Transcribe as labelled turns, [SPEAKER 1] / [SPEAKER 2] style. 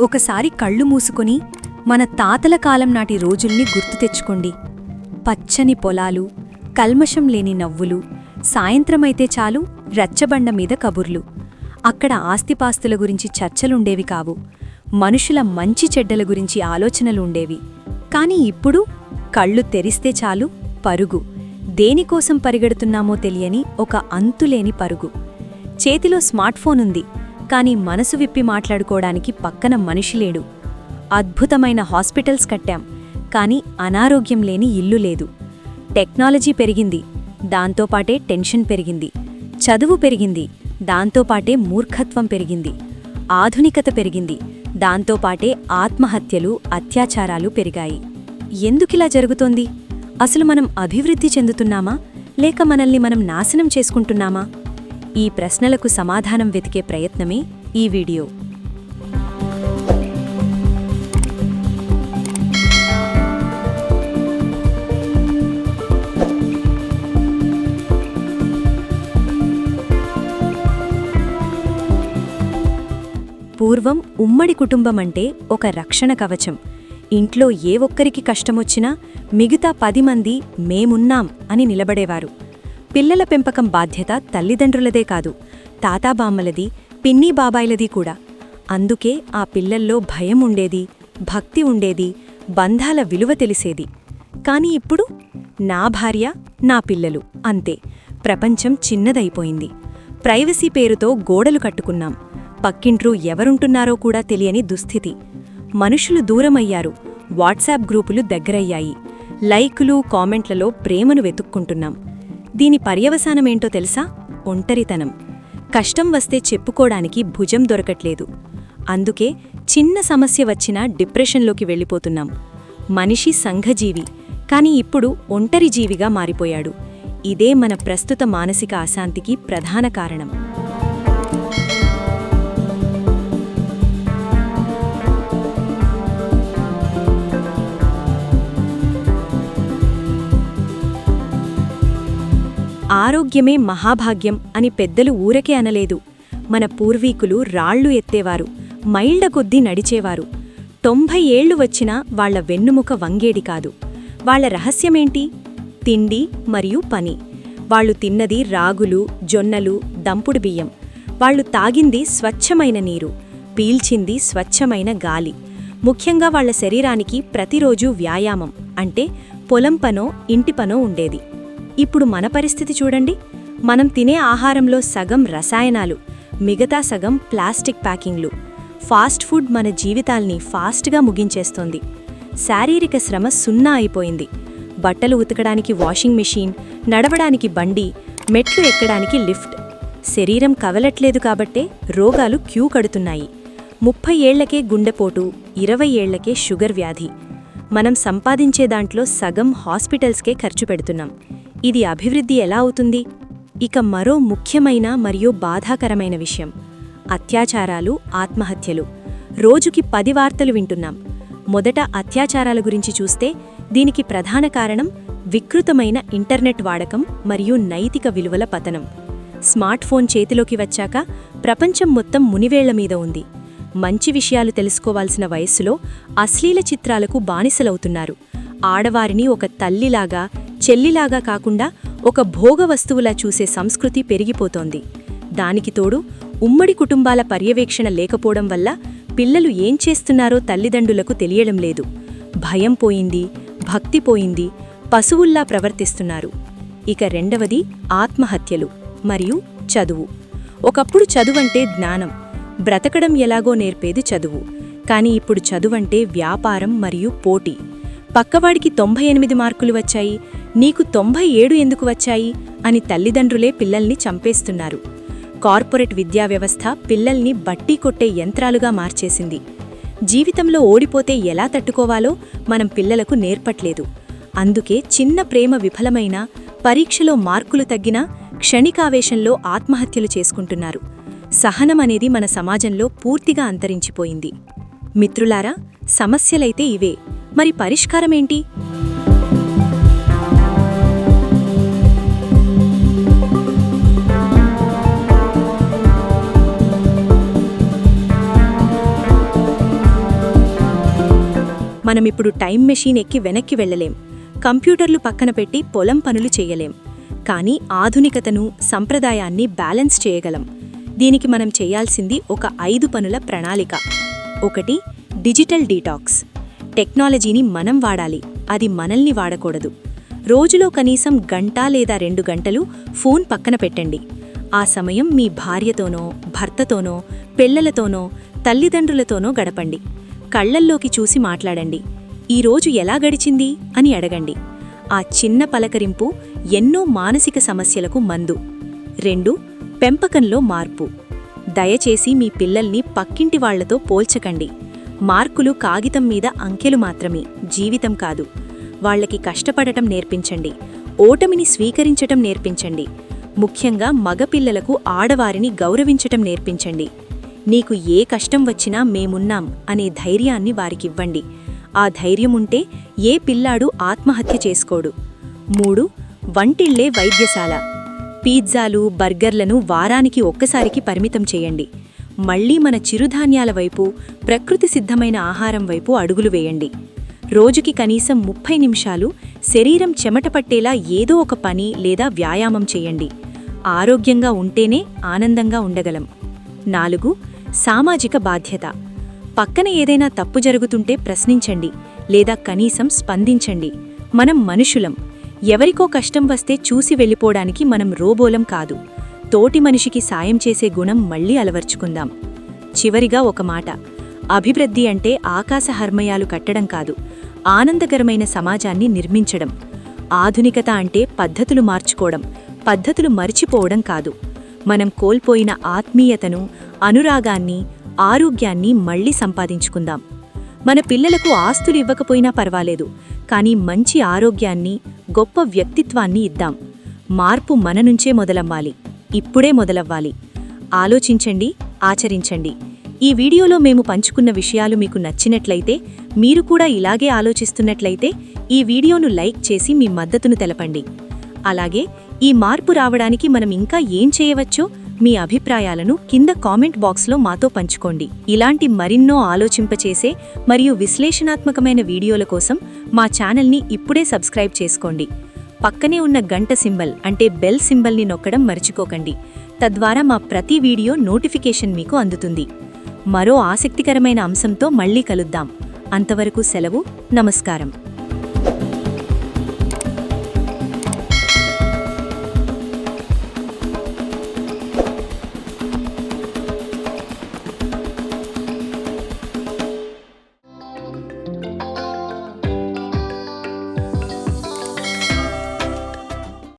[SPEAKER 1] ఒకసారి కళ్ళు మూసుకొని మన తాతల కాలం నాటి రోజుల్ని గుర్తు తెచ్చుకోండి. పచ్చని పొలాలు కల్మషం లేని నవ్వులు సాయంత్రమైతే చాలు రచ్చబండ మీద కబుర్లు. అక్కడ ఆస్తిపాస్తుల గురించి చర్చలుండేవి కావు. మనుషుల మంచి చెడ్డల గురించి ఆలోచనలు ఉండేవి కాని ఇప్పుడు కళ్ళు తెరిస్తే చాలు పరుగు. దేనికోసం పరిగెడుతున్నామో తెలియని ఒక అంతులేని పరుగు. చేతిలో స్మార్ట్ ఫోన్ ఉంది కానీ మనసు విప్పి మాట్లాడుకోవడానికి పక్కన మనిషి లేడు. అద్భుతమైన హాస్పిటల్స్ కట్టాం కానీ అనారోగ్యం లేని ఇల్లు లేదు. టెక్నాలజీ పెరిగింది. దాంతోపాటే టెన్షన్ పెరిగింది. చదువు పెరిగింది. దాంతోపాటే మూర్ఖత్వం పెరిగింది. ఆధునికత పెరిగింది. దాంతోపాటే ఆత్మహత్యలు అత్యాచారాలు పెరిగాయి. ఎందుకిలా జరుగుతోంది? అసలు మనం అభివృద్ధి చెందుతున్నామా? లేక మనల్ని మనం నాశనం చేసుకుంటున్నామా? ఈ ప్రశ్నలకు సమాధానం వెతికే ప్రయత్నమే ఈ వీడియో. పూర్వం ఉమ్మడి కుటుంబమంటే ఒక రక్షణ కవచం. ఇంట్లో ఏ ఒక్కరికి కష్టమొచ్చినా మిగతా పది మంది మేమున్నాం అని నిలబడేవారు. పిల్లల పెంపకం బాధ్యత తల్లిదండ్రులదే కాదు తాతాబామ్మలది పిన్నీ బాబాయిలది కూడా. అందుకే ఆ పిల్లల్లో భయం ఉండేది భక్తి ఉండేది బంధాల విలువ తెలిసేది. కాని ఇప్పుడు నా భార్య నా పిల్లలు అంతే. ప్రపంచం చిన్నదైపోయింది. ప్రైవసీ పేరుతో గోడలు కట్టుకున్నాం. పక్కింట్రూ ఎవరుంటున్నారో కూడా తెలియని దుస్థితి. మనుషులు దూరమయ్యారు. వాట్సాప్ గ్రూపులు దగ్గరయ్యాయి. లైకులు కామెంట్లలో ప్రేమను వెతుక్కుంటున్నాం. దీని పర్యవసానమేంటో తెలుసా? ఒంటరితనం. కష్టం వస్తే చెప్పుకోడానికి భుజం దొరకట్లేదు. అందుకే చిన్న సమస్య వచ్చినా డిప్రెషన్లోకి వెళ్ళిపోతున్నాం. మనిషి సంఘజీవి కాని ఇప్పుడు ఒంటరి జీవిగా మారిపోయాడు. ఇదే మన ప్రస్తుత మానసిక అశాంతికి ప్రధాన కారణం. ఆరోగ్యమే మహాభాగ్యం అని పెద్దలు ఊరకే అనలేదు. మన పూర్వీకులు రాళ్ళు ఎత్తేవారు మైళ్ళ కొద్దీ నడిచేవారు. తొంభై ఏళ్ళు వచ్చినా వాళ్ళ వెన్నుముక వంగేడి కాదు. వాళ్ళ రహస్యమేంటి? తిండి మరియు పని. వాళ్ళు తిన్నది రాగులు జొన్నలు దంపుడు బియ్యం. వాళ్ళు తాగింది స్వచ్ఛమైన నీరు పీల్చింది స్వచ్ఛమైన గాలి. ముఖ్యంగా వాళ్ళ శరీరానికి ప్రతిరోజూ వ్యాయామం అంటే పొలం పనో ఇంటి పనో ఉండేది. ఇప్పుడు మన పరిస్థితి చూడండి. మనం తినే ఆహారంలో సగం రసాయనాలు మిగతా సగం ప్లాస్టిక్ ప్యాకింగ్లు. ఫాస్ట్ ఫుడ్ మన జీవితాల్ని ఫాస్ట్గా ముగించేస్తోంది. శారీరక శ్రమ సున్నా అయిపోయింది. బట్టలు ఉతకడానికి వాషింగ్ మెషీన్ నడవడానికి బండి మెట్లు ఎక్కడానికి లిఫ్ట్. శరీరం కవలట్లేదు కాబట్టే రోగాలు క్యూ కడుతున్నాయి. ముప్పై ఏళ్ళకే గుండెపోటు ఇరవై ఏళ్ళకే షుగర్ వ్యాధి. మనం సంపాదించే దాంట్లో సగం హాస్పిటల్స్కే ఖర్చు పెడుతున్నాం. ఇది అభివృద్ధి ఎలా అవుతుంది? ఇక మరో ముఖ్యమైన మరియు బాధాకరమైన విషయం. అత్యాచారాలు ఆత్మహత్యలు. రోజుకి పది వార్తలు వింటున్నాం. మొదట అత్యాచారాల గురించి చూస్తే దీనికి ప్రధాన కారణం వికృతమైన ఇంటర్నెట్ వాడకం మరియు నైతిక విలువల పతనం. స్మార్ట్ ఫోన్ చేతిలోకి వచ్చాక ప్రపంచం మొత్తం మునివేళ్ళ మీద ఉంది. మంచి విషయాలు తెలుసుకోవాల్సిన వయస్సులో అశ్లీల చిత్రాలకు బానిసలవుతున్నారు. ఆడవారిని ఒక తల్లిలాగా చెల్లిలాగా కాకుండా ఒక భోగ వస్తువులా చూసే సంస్కృతి పెరిగిపోతోంది. దానికి తోడు ఉమ్మడి కుటుంబాల పర్యవేక్షణ లేకపోవడం వల్ల పిల్లలు ఏం చేస్తున్నారో తల్లిదండ్రులకు తెలియడం లేదు. భయం పోయింది భక్తి పోయింది పశువుల్లా ప్రవర్తిస్తున్నారు. ఇక రెండవది ఆత్మహత్యలు మరియు చదువు. ఒకప్పుడు చదువంటే జ్ఞానం బ్రతకడం ఎలాగో నేర్పేది చదువు. కాని ఇప్పుడు చదువంటే వ్యాపారం మరియు పోటీ. పక్కవాడికి తొంభై ఎనిమిది మార్కులు వచ్చాయి నీకు తొంభై ఏడు ఎందుకు వచ్చాయి? అని తల్లిదండ్రులే పిల్లల్ని చంపేస్తున్నారు. కార్పొరేట్ విద్యా వ్యవస్థ పిల్లల్ని బట్టి కొట్టే యంత్రాలుగా మార్చేసింది. జీవితంలో ఓడిపోతే ఎలా తట్టుకోవాలో మనం పిల్లలకు నేర్పట్లేదు. అందుకే చిన్న ప్రేమ విఫలమైన పరీక్షలో మార్కులు తగ్గినా క్షణికావేశంలో ఆత్మహత్యలు చేసుకుంటున్నారు. సహనం అనేది మన సమాజంలో పూర్తిగా అంతరించిపోయింది. మిత్రులారా సమస్యలైతే ఇవే. మరి పరిష్కారమేంటి? మనమిప్పుడు టైం మెషీన్ ఎక్కి వెనక్కి వెళ్ళలేం. కంప్యూటర్లు పక్కన పెట్టి పొలం పనులు చేయలేం. కానీ ఆధునికతను సంప్రదాయాన్ని బ్యాలెన్స్ చేయగలం. దీనికి మనం చేయాల్సింది ఒక ఐదు పనుల ప్రణాళిక. ఒకటి డిజిటల్ డీటాక్స్. టెక్నాలజీని మనం వాడాలి. అది మనల్ని వాడకూడదు. రోజులో కనీసం గంట లేదా రెండు గంటలు ఫోన్ పక్కన పెట్టండి. ఆ సమయం మీ భార్యతోనో భర్తతోనో పిల్లలతోనో తల్లిదండ్రులతోనో గడపండి. కళ్ళల్లోకి చూసి మాట్లాడండి. ఈరోజు ఎలా గడిచింది? అని అడగండి. ఆ చిన్న పలకరింపు ఎన్నో మానసిక సమస్యలకు మందు. రెండు పెంపకంలో మార్పు. దయచేసి మీ పిల్లల్ని పక్కింటి వాళ్ళతో పోల్చకండి. మార్కులు కాగితం మీద అంకెలు మాత్రమే జీవితం కాదు. వాళ్ళకి కష్టపడటం నేర్పించండి. ఓటమిని స్వీకరించటం నేర్పించండి. ముఖ్యంగా మగపిల్లలకు ఆడవారిని గౌరవించటం నేర్పించండి. నీకు ఏ కష్టం వచ్చినా మేమున్నాం అనే ధైర్యాన్ని వారికివ్వండి. ఆ ధైర్యముంటే ఏ పిల్లాడు ఆత్మహత్య చేసుకోడు. మూడు వంటిళ్ళే వైద్యశాల. పిజ్జాలు బర్గర్లను వారానికి ఒక్కసారికి పరిమితం చేయండి. మళ్ళీ మన చిరుధాన్యాల వైపు ప్రకృతి సిద్ధమైన ఆహారం వైపు అడుగులు వేయండి. రోజుకి కనీసం ముప్పై నిమిషాలు శరీరం చెమట పట్టేలా ఏదో ఒక పని లేదా వ్యాయామం చేయండి. ఆరోగ్యంగా ఉంటేనే ఆనందంగా ఉండగలం. నాలుగు సామాజిక బాధ్యత. పక్కన ఏదైనా తప్పు జరుగుతుంటే ప్రశ్నించండి లేదా కనీసం స్పందించండి. మనం మనుషులం. ఎవరికో కష్టం వస్తే చూసి వెళ్ళిపోవడానికి మనం రోబోలం కాదు. తోటి మనిషికి సాయం చేసే గుణం మళ్ళీ అలవర్చుకుందాం. చివరిగా ఒక మాట. అభివృద్ధి అంటే ఆకాశ హర్మయాలు కట్టడం కాదు. ఆనందకరమైన సమాజాన్ని నిర్మించడం. ఆధునికత అంటే పద్ధతులు మార్చుకోవడం. పద్ధతులు మరిచిపోవడం కాదు. మనం కోల్పోయిన ఆత్మీయతను అనురాగాన్ని ఆరోగ్యాన్ని మళ్ళీ సంపాదించుకుందాం. మన పిల్లలకు ఆస్తులు ఇవ్వకపోయినా పర్వాలేదు కానీ మంచి ఆరోగ్యాన్ని గొప్ప వ్యక్తిత్వాన్ని ఇద్దాం. మార్పు మన నుంచే మొదలవ్వాలి ఇప్పుడే మొదలవ్వాలి. ఆలోచించండి ఆచరించండి. ఈ వీడియోలో మేము పంచుకున్న విషయాలు మీకు నచ్చినట్లయితే మీరు కూడా ఇలాగే ఆలోచిస్తున్నట్లయితే ఈ వీడియోను లైక్ చేసి మీ మద్దతును తెలపండి. అలాగే ఈ మార్పు రావడానికి మనం ఇంకా ఏం చేయవచ్చో మీ అభిప్రాయాలను కింద కామెంట్ బాక్స్లో మాతో పంచుకోండి. ఇలాంటి మరిన్నో ఆలోచింపచేసే మరియు విశ్లేషణాత్మకమైన వీడియోల కోసం మా ఛానల్ని ఇప్పుడే సబ్స్క్రైబ్ చేసుకోండి. పక్కనే ఉన్న గంట సింబల్ అంటే బెల్ సింబల్ని నొక్కడం మర్చిపోకండి. తద్వారా మా ప్రతి వీడియో నోటిఫికేషన్ మీకు అందుతుంది. మరో ఆసక్తికరమైన అంశంతో మళ్ళీ కలుద్దాం. అంతవరకు సెలవు నమస్కారం.